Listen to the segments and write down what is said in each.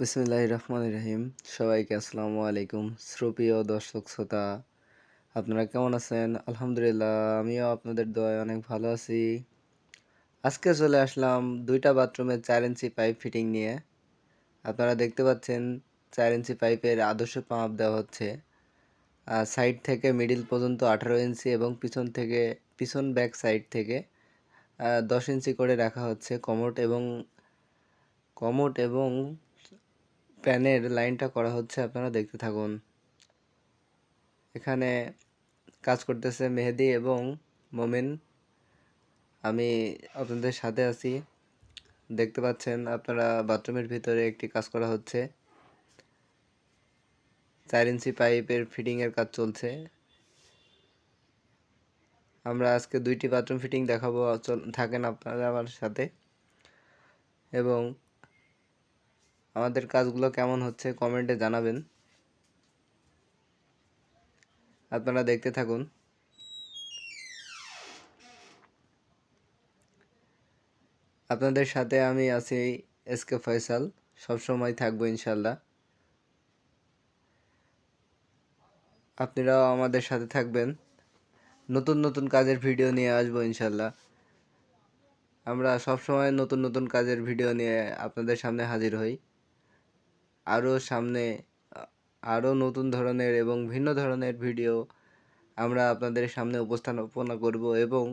বিসমিল্লাহ রহমান রহিম। সবাইকে আসসালামু আলাইকুম। শ্রুপ্রিয় দর্শক, শ্রোতা, আপনারা কেমন আছেন? আলহামদুলিল্লাহ, আমিও আপনাদের দোয়ায় অনেক ভালো আছি। আজকে চলে আসলাম দুইটা বাথরুমের চার ইঞ্চি পাইপ ফিটিং নিয়ে। আপনারা দেখতে পাচ্ছেন চার ইঞ্চি পাইপের আদর্শ পাম্প দেওয়া হচ্ছে। সাইড থেকে মিডিল পর্যন্ত আঠারো ইঞ্চি এবং পিছন থেকে, পিছন ব্যাক সাইড থেকে দশ ইঞ্চি করে রাখা হচ্ছে কমোট এবং কমোট এবং প্যানের লাইনটা করা হচ্ছে, আপনারা দেখতে থাকুন। এখানে কাজ করতেছে মেহেদি এবং মোমিন। আমি আপনাদের সাথে আছি। দেখতে পাচ্ছেন, আপনারা বাথরুমের ভিতরে একটি কাজ করা হচ্ছে। চার ইঞ্চি পাইপের ফিটিংয়ের কাজ চলছে। আমরা আজকে দুইটি বাথরুম ফিটিং দেখাবো। থাকেন আপনারা আমার সাথে। এবং আমাদের কাজগুলো কেমন হচ্ছে কমেন্টে জানাবেন। আপনারা দেখতে থাকুন। আপনাদের সাথে আমি আছি এস কে ফয়সাল। সবসময় থাকব ইনশাল্লাহ। আপনারাও আমাদের সাথে থাকবেন। নতুন নতুন কাজের ভিডিও নিয়ে আসব ইনশাল্লাহ। আমরা সবসময় নতুন নতুন কাজের ভিডিও নিয়ে আপনাদের সামনে হাজির হই। আরও সামনে আরও নতুন ধরনের এবং ভিন্ন ধরনের ভিডিও আমরা আপনাদের সামনে উপস্থাপনা করব এবং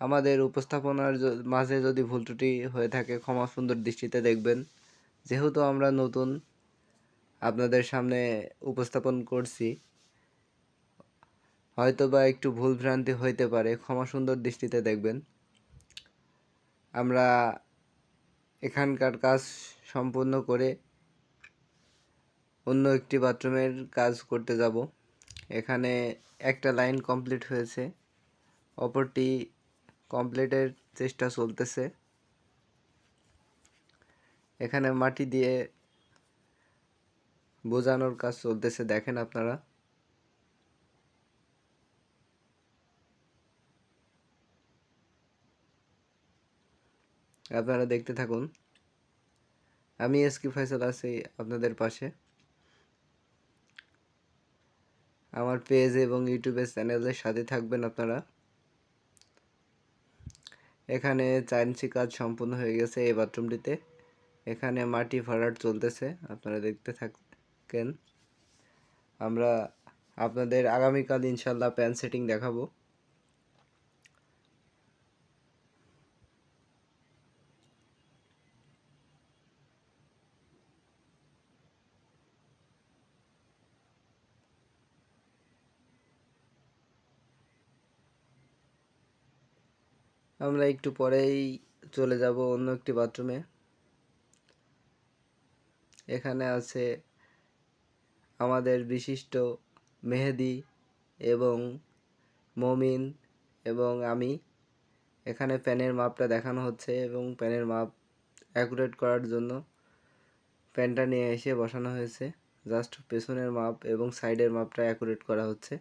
আমাদের উপস্থাপনার মাঝে যদি ভুল ত্রুটি হয়ে থাকে, ক্ষমা সুন্দর দৃষ্টিতে দেখবেন। যেহেতু আমরা নতুন আপনাদের সামনে উপস্থাপন করছি হয়তো বা একটু ভুল ভ্রান্তি হইতে পারে, ক্ষমা সুন্দর দৃষ্টিতে দেখবেন। আমরা এখানকার কাজ সম্পূর্ণ করে অন্য একটি বাথরুমের কাজ করতে যাব। এখানে একটা লাইন কমপ্লিট হয়েছে। অপরটি কমপ্লিটের চেষ্টা চলতেছে। এখানে মাটি দিয়ে বোঝানোর কাজ চলতেছে, দেখেন আপনারা। আপনারা দেখতে থাকুন। আমি এসকি ফয়সাল আছি আপনাদের পাশে। আমার পেজ এবং ইউটিউবের চ্যানেলের সাথে থাকবেন আপনারা। এখানে চাইনসি কাজ সম্পূর্ণ হয়ে গেছে এই বাথরুমটিতে। এখানে মাটি ভরাট চলতেছে, আপনারা দেখতে থাকেন। আমরা আপনাদের আগামীকাল ইনশাল্লাহ প্যান সেটিং দেখাবো। আমরা একটু পরেই চলে যাব অন্য একটি বাথরুমে। এখানে আছে আমাদের বিশিষ্ট মেহেদি এবং মমিন এবং আমি। এখানে প্যানের মাপটা দেখানো হচ্ছে এবং প্যানের মাপ অ্যাকুরেট করার জন্য প্যানটা নিয়ে এসে বসানো হয়েছে। জাস্ট পেছনের মাপ এবং সাইডের মাপটা অ্যাকুরেট করা হচ্ছে।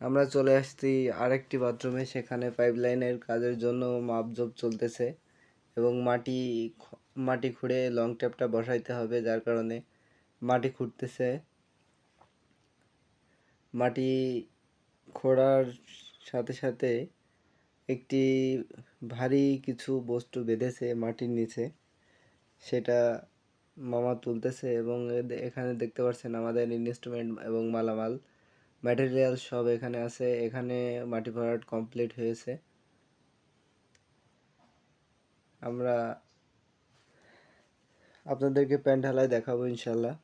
আমরা চলে আসছি আরেকটি বাথরুমে, সেখানে পাইপ লাইনের কাজের জন্য মাপজোপ চলতেছে এবং মাটি মাটি খুঁড়ে লং ট্যাপটা বসাইতে হবে, যার কারণে মাটি খুঁড়তেছে। মাটি খোঁড়ার সাথে সাথে একটি ভারী কিছু বস্তু বেঁধেছে মাটির নিচে। সেটা মামা তুলতেছে এবং এখানে দেখতে পাচ্ছেন আমাদের ইনস্ট্রুমেন্ট এবং মালামাল। ম্যাটেরিয়াল সব এখানে আছে। এখানে মাটি ভরাট কমপ্লিট হয়েছে। আমরা আপনাদেরকে প্যান্ট ঢালাই দেখাবো ইনশাল্লাহ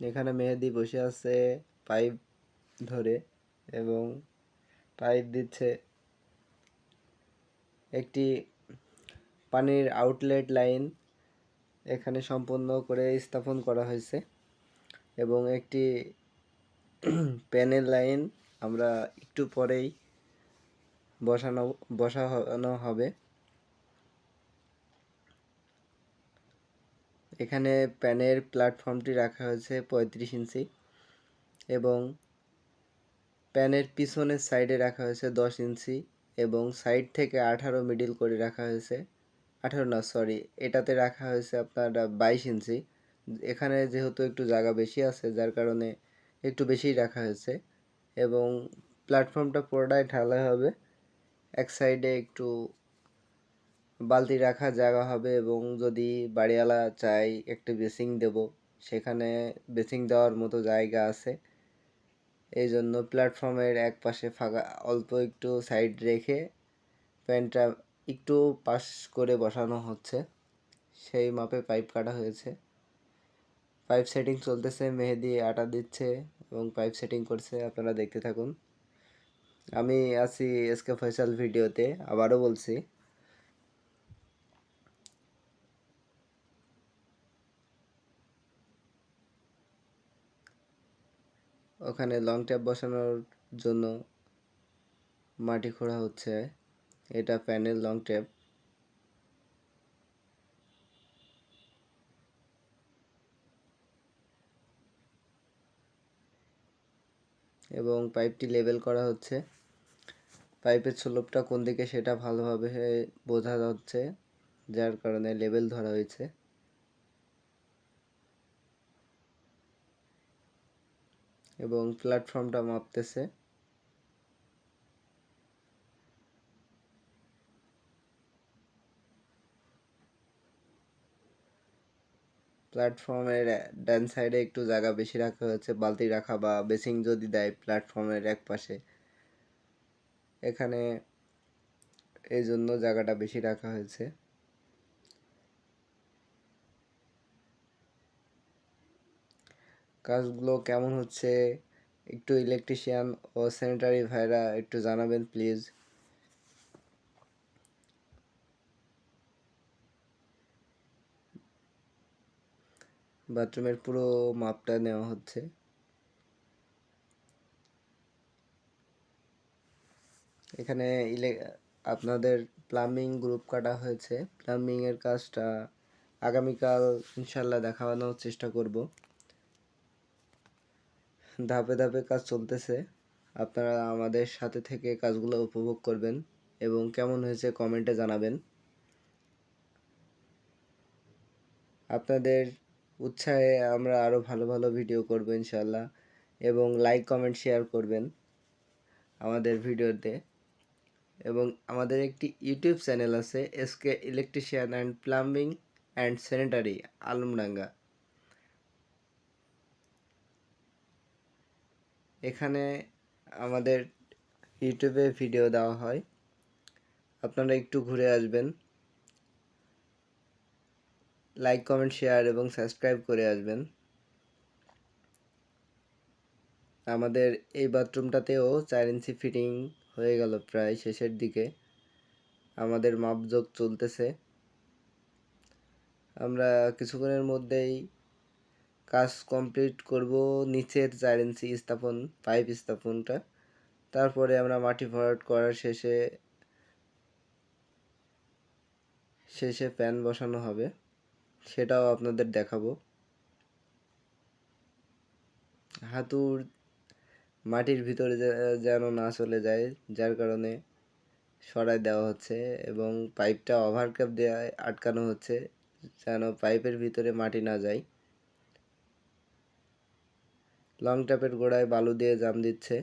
এখানে মেহেদি বসে আছে পাইপ ধরে এবং পাইপ দিচ্ছে একটি পানির আউটলেট লাইন এখানে সম্পূর্ণ করে স্থাপন করা হয়েছে এবং একটি প্যানের লাইন আমরা একটু পরেই বসানো বসানো হবে। এখানে প্যানের প্ল্যাটফর্মটি রাখা হয়েছে পঁয়ত্রিশ ইঞ্চি এবং প্যানের পিছনের সাইডে রাখা হয়েছে দশ ইঞ্চি। এবং সাইড থেকে আঠারো মিডিল করে রাখা হয়েছে। আঠারো না সরি এটাতে রাখা হয়েছে আপনার বাইশ ইঞ্চি। এখানে যেহেতু একটু জায়গা বেশি আছে, যার কারণে একটু বেশিই রাখা হয়েছে এবং প্ল্যাটফর্মটা পুরোটাই ঢালাই হবে। এক সাইডে একটু বালতি রাখার জায়গা হবে এবং যদি বাড়িওয়ালা চাই একটু বেসিং দেব, সেখানে বেসিং দেওয়ার মতো জায়গা আছে। এই জন্য প্ল্যাটফর্মের এক পাশে ফাঁকা, অল্প একটু সাইড রেখে প্যান্টটা একটু পাশ করে বসানো হচ্ছে। সেই মাপে পাইপ কাটা হয়েছে। পাইপ সেটিং চলতেছে, মেহেদি আটা দিচ্ছে এবং পাইপ সেটিং করছে, আপনারা দেখতে থাকুন। আমি আছি এসকে ফয়সাল ভিডিওতে, আবারও বলছি ওখানে লং ট্যাপ বসানোর জন্য মাটি খোঁড়া হচ্ছে। এটা প্যানেল লং ট্যাপ এবং পাইপটি লেবেল করা হচ্ছে। পাইপের স্লোপটা কোন দিকে সেটা ভালোভাবে বোঝা যাচ্ছে, যার কারণে লেবেল ধরা হয়েছে। এবং প্ল্যাটফর্মটা মাপতেছে। প্ল্যাটফর্মের ডান সাইডে একটু জায়গা বেশি রাখা হয়েছে, বালতি রাখা বা বেসিং যদি দেয় প্ল্যাটফর্মের এক পাশে। এখানে এই জন্য জায়গাটা বেশি রাখা হয়েছে। কাজগুলো কেমন হচ্ছে? একটু ইলেকট্রিশিয়ান ও স্যানিটারি ভাইরা একটু জানাবেন প্লিজ বাথরুমের পুরো মাপটা নেওয়া হচ্ছে। এখানে ইলে, আপনাদের প্লাম্বিং গ্রুপ কাটা হয়েছে। প্লাম্বিংয়ের কাজটা আগামীকাল ইনশাল্লাহ দেখানোর চেষ্টা করব। ধাপে ধাপে কাজ চলতেছে। আপনারা আমাদের সাথে থেকে কাজগুলো উপভোগ করবেন এবং কেমন হয়েছে কমেন্টে জানাবেন। আপনাদের উৎসাহে আমরা আরও ভালো ভালো ভিডিও করব ইনশাল্লাহ এবং লাইক কমেন্ট শেয়ার করবেন আমাদের ভিডিওতে। এবং আমাদের একটি ইউটিউব চ্যানেল আছে SK electrician and plumbing and sanitary Alamdanga. এখানে আমাদের ইউটিউবে ভিডিও দেওয়া হয়। আপনারা একটু ঘুরে আসবেন। লাইক কমেন্ট শেয়ার এবং সাবস্ক্রাইব করে আসবেন। আমাদের এই বাথরুমটাতেও চার ইঞ্চি ফিটিং হয়ে গেল প্রায় শেষের দিকে। আমাদের মাপযোগ চলতেছে। আমরা কিছুক্ষণের মধ্যেই কাজ কমপ্লিট করব, নিচের চার ইঞ্চি স্থাপন পাইপ স্থাপনটা। তারপরে আমরা মাটি ভরাট করার শেষে শেষে প্যান বসানো হবে। সেটাও আপনাদের দেখাবো। হাতুর মাটির ভিতরে যেন না চলে যায়, যার কারণে সরাই দেওয়া হচ্ছে এবং পাইপটা ওভারক্যাপ দেওয়ায় আটকানো হচ্ছে, যেন পাইপের ভিতরে মাটি না যায়। লং ট্যাপের গোড়ায় বালু দিয়ে জাম দিচ্ছে।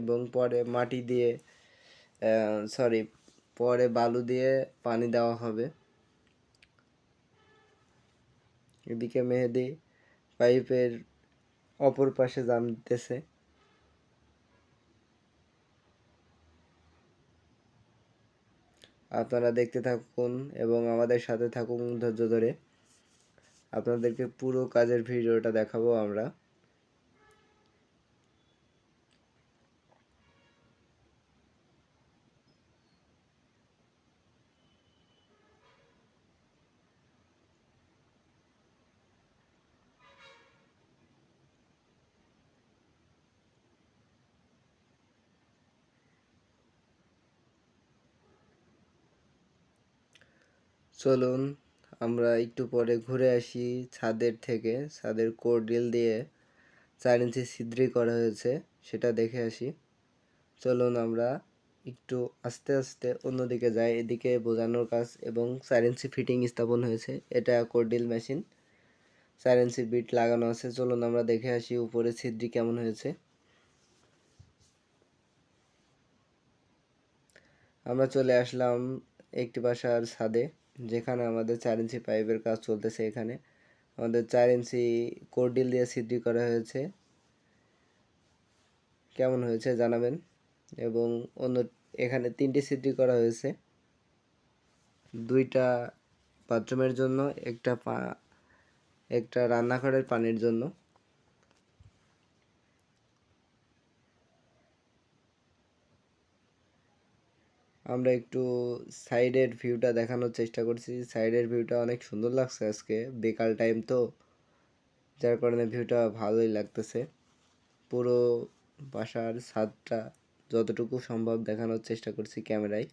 এবং পরে মাটি দিয়ে সরি পরে বালু দিয়ে পানি দেওয়া হবে। এদিকে মেহেদি পাইপের অপর পাশে জাম দিতেছে। আপনারা দেখতে থাকুন এবং আমাদের সাথে থাকুন ধৈর্য ধরে। আপনাদেরকে পুরো কাজের ভিডিওটা দেখাবো আমরা। চলুন আমরা একটু পরে ঘুরে আসি ছাদের থেকে। ছাদের কোরডিল দিয়ে চার ইঞ্চি ছিদ্রি করা হয়েছে, সেটা দেখে আসি। চলুন আমরা একটু আস্তে আস্তে অন্যদিকে যাই। এদিকে বোঝানোর কাজ এবং চার ইঞ্চি ফিটিং স্থাপন হয়েছে। এটা কোরডিল মেশিন। চার ইঞ্চি বিট লাগানো আছে। চলুন আমরা দেখে আসি উপরে ছিদ্রি কেমন হয়েছে। আমরা চলে আসলাম একটি বাসার ছাদে, যেখানে আমাদের চার ইঞ্চি পাইপের কাজ চলতেছে এখানে। আমাদের চার ইঞ্চি কোরডিল দিয়ে সিদ্ধি করা হয়েছে। কেমন হয়েছে জানাবেন। এবং অন্য, এখানে তিনটি সিদ্ধি করা হয়েছে। দুইটা বাথরুমের জন্য, একটা পা, একটা রান্নাঘরের পানির জন্য। আমরা একটু সাইডের ভিউটা দেখানোর চেষ্টা করছি। সাইডের ভিউটা অনেক সুন্দর লাগছে আজকে, বিকাল টাইম তো, যার কারণে ভিউটা ভালোই লাগতেছে। পুরো বাসার ছাদটা যতটুকু সম্ভব দেখানোর চেষ্টা করছি ক্যামেরায়।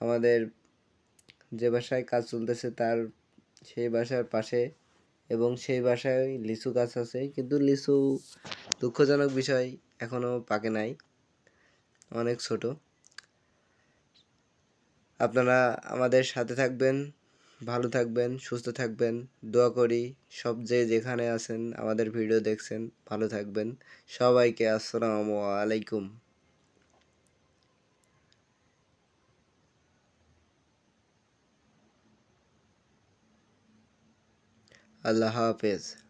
আমাদের যে বাসায় কাজ চলতেছে, তার সেই বাসার পাশে এবং সেই বাসায় লিচু গাছ আছে। কিন্তু লিচু দুঃখজনক বিষয় এখনও পাকে নাই। অনেক ছোট। আপনারা আমাদের সাথে থাকবেন, ভালো থাকবেন, সুস্থ থাকবেন। দোয়া করি সব যে যেখানে আছেন, আমাদের ভিডিও দেখছেন, ভালো থাকবেন। সবাইকে আসসালামু আলাইকুম। আল্লাহ হাফেজ।